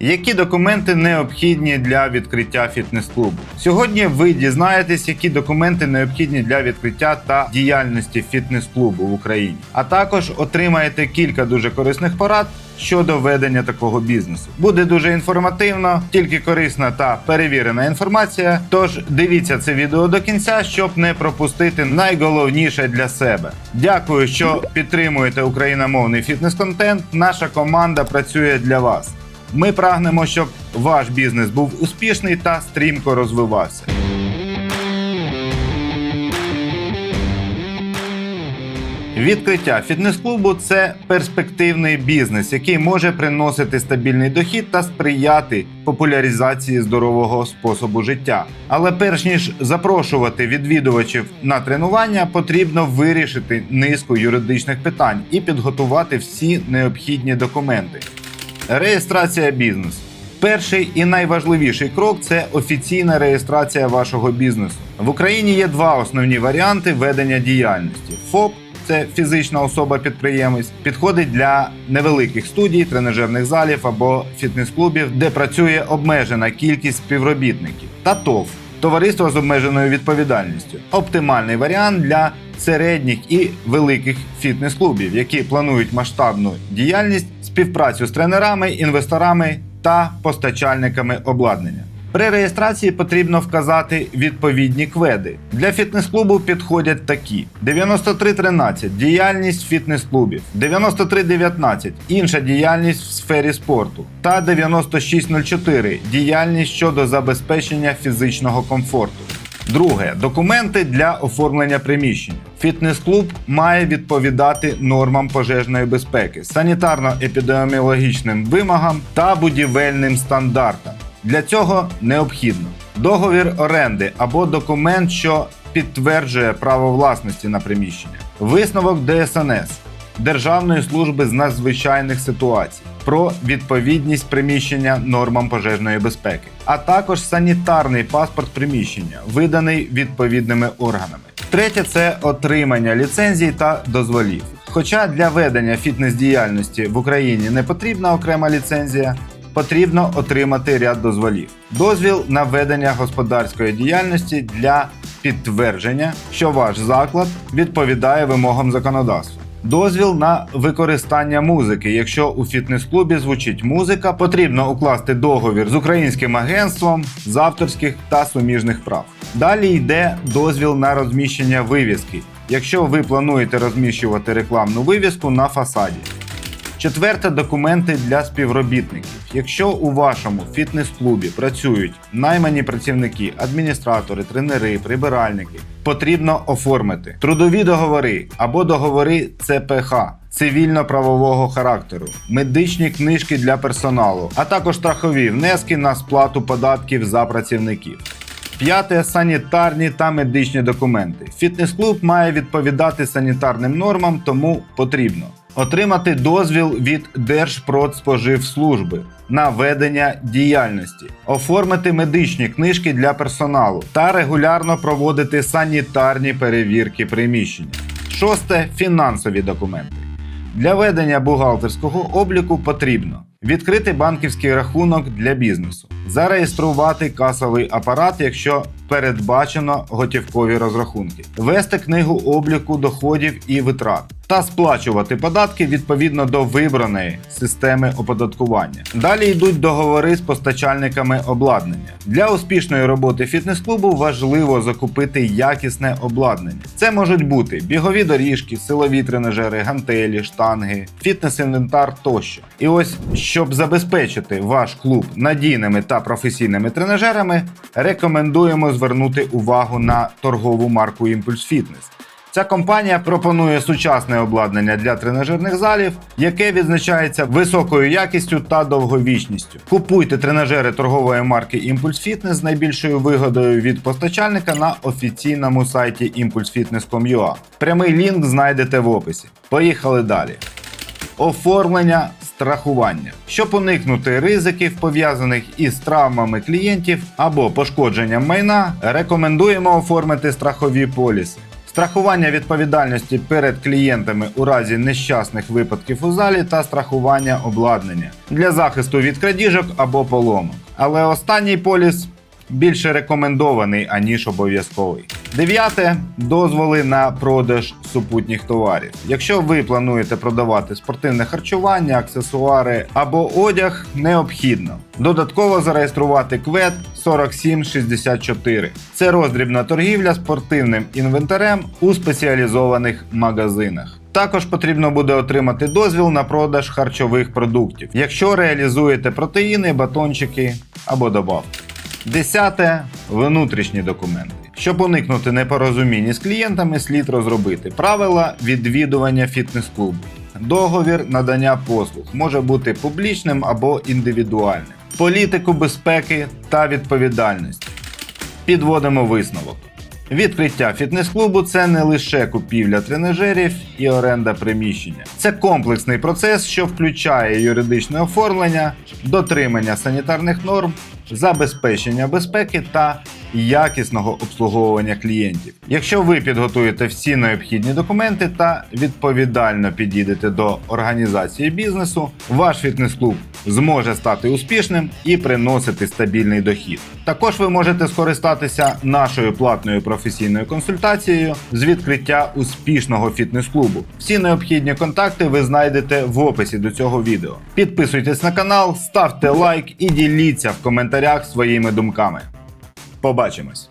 Які документи необхідні для відкриття фітнес-клубу? Сьогодні ви дізнаєтесь, які документи необхідні для відкриття та діяльності фітнес-клубу в Україні, а також отримаєте кілька дуже корисних порад щодо ведення такого бізнесу. Буде дуже інформативно, тільки корисна та перевірена інформація. Тож дивіться це відео до кінця, щоб не пропустити найголовніше для себе. Дякую, що підтримуєте україномовний фітнес-контент. Наша команда працює для вас. Ми прагнемо, щоб ваш бізнес був успішний та стрімко розвивався. Відкриття фітнес-клубу це перспективний бізнес, який може приносити стабільний дохід та сприяти популяризації здорового способу життя. Але перш ніж запрошувати відвідувачів на тренування, потрібно вирішити низку юридичних питань і підготувати всі необхідні документи. Реєстрація бізнесу. Перший і найважливіший крок це офіційна реєстрація вашого бізнесу. В Україні є два основні варіанти ведення діяльності: ФОП це фізична особа-підприємець, підходить для невеликих студій, тренажерних залів або фітнес-клубів, де працює обмежена кількість співробітників, та ТОВ товариство з обмеженою відповідальністю. Оптимальний варіант для середніх і великих фітнес-клубів, які планують масштабну діяльність, співпрацю з тренерами, інвесторами та постачальниками обладнання. При реєстрації потрібно вказати відповідні кведи. Для фітнес-клубу підходять такі: 9313 діяльність фітнес-клубів, 9319 інша діяльність в сфері спорту та 9604 діяльність щодо забезпечення фізичного комфорту. Друге документи для оформлення приміщення. Фітнес-клуб має відповідати нормам пожежної безпеки, санітарно-епідеміологічним вимогам та будівельним стандартам. Для цього необхідно договір оренди або документ, що підтверджує право власності на приміщення, висновок ДСНС Державної служби з надзвичайних ситуацій про відповідність приміщення нормам пожежної безпеки, а також санітарний паспорт приміщення, виданий відповідними органами. Третє це отримання ліцензій та дозволів. Хоча для ведення фітнес-діяльності в Україні не потрібна окрема ліцензія, потрібно отримати ряд дозволів. Дозвіл на ведення господарської діяльності для підтвердження, що ваш заклад відповідає вимогам законодавства. Дозвіл на використання музики. Якщо у фітнес-клубі звучить музика, потрібно укласти договір з українським агентством з авторських та суміжних прав. Далі йде дозвіл на розміщення вивіски, якщо ви плануєте розміщувати рекламну вивіску на фасаді. Четверте документи для співробітників. Якщо у вашому фітнес-клубі працюють наймані працівники, адміністратори, тренери, прибиральники, потрібно оформити трудові договори або договори ЦПХ цивільно-правового характеру, медичні книжки для персоналу, а також страхові внески на сплату податків за працівників. П'яте санітарні та медичні документи. Фітнес-клуб має відповідати санітарним нормам, тому потрібно отримати дозвіл від Держпродспоживслужби на ведення діяльності, оформити медичні книжки для персоналу та регулярно проводити санітарні перевірки приміщення. Шосте фінансові документи. Для ведення бухгалтерського обліку потрібно відкрити банківський рахунок для бізнесу, зареєструвати касовий апарат, якщо передбачено готівкові розрахунки, вести книгу обліку доходів і витрат та сплачувати податки відповідно до вибраної системи оподаткування. Далі йдуть договори з постачальниками обладнання. Для успішної роботи фітнес-клубу важливо закупити якісне обладнання. Це можуть бути бігові доріжки, силові тренажери, гантелі, штанги, фітнес-інвентар тощо. І ось, щоб забезпечити ваш клуб надійними та професійними тренажерами, рекомендуємо звернути увагу на торгову марку Impulse Fitness. Ця компанія пропонує сучасне обладнання для тренажерних залів, яке відзначається високою якістю та довговічністю. Купуйте тренажери торгової марки Impulse Fitness з найбільшою вигодою від постачальника на офіційному сайті impulsefitness.com.ua. Прямий лінк знайдете в описі. Поїхали далі. Оформлення страхування, щоб уникнути ризиків пов'язаних із травмами клієнтів або пошкодженням майна, рекомендуємо оформити страхові поліси. страхування відповідальності перед клієнтами у разі нещасних випадків у залі та страхування обладнання для захисту від крадіжок або поломок. Але останній поліс більше рекомендований, аніж обов'язковий. Дев'яте дозволи на продаж супутніх товарів. Якщо ви плануєте продавати спортивне харчування, аксесуари або одяг, необхідно додатково зареєструвати квет 4764. Це роздрібна торгівля спортивним інвентарем у спеціалізованих магазинах. Також потрібно буде отримати дозвіл на продаж харчових продуктів, якщо реалізуєте протеїни, батончики або добавки. Десяте внутрішні документи. Щоб уникнути непорозумінь з клієнтами, слід розробити правила відвідування фітнес-клубу. Договір надання послуг може бути публічним або індивідуальним. Політику безпеки та відповідальності. Підводимо висновок. Відкриття фітнес-клубу це не лише купівля тренажерів і оренда приміщення. Це комплексний процес, що включає юридичне оформлення, дотримання санітарних норм, забезпечення безпеки та якісного обслуговування клієнтів. Якщо ви підготуєте всі необхідні документи та відповідально підійдете до організації бізнесу, ваш фітнес-клуб зможе стати успішним і приносити стабільний дохід. Також ви можете скористатися нашою платною професійною консультацією з відкриття успішного фітнес-клубу. Всі необхідні контакти ви знайдете в описі до цього відео. Підписуйтесь на канал, ставте лайк і діліться в коментарях своїми думками. Побачимось!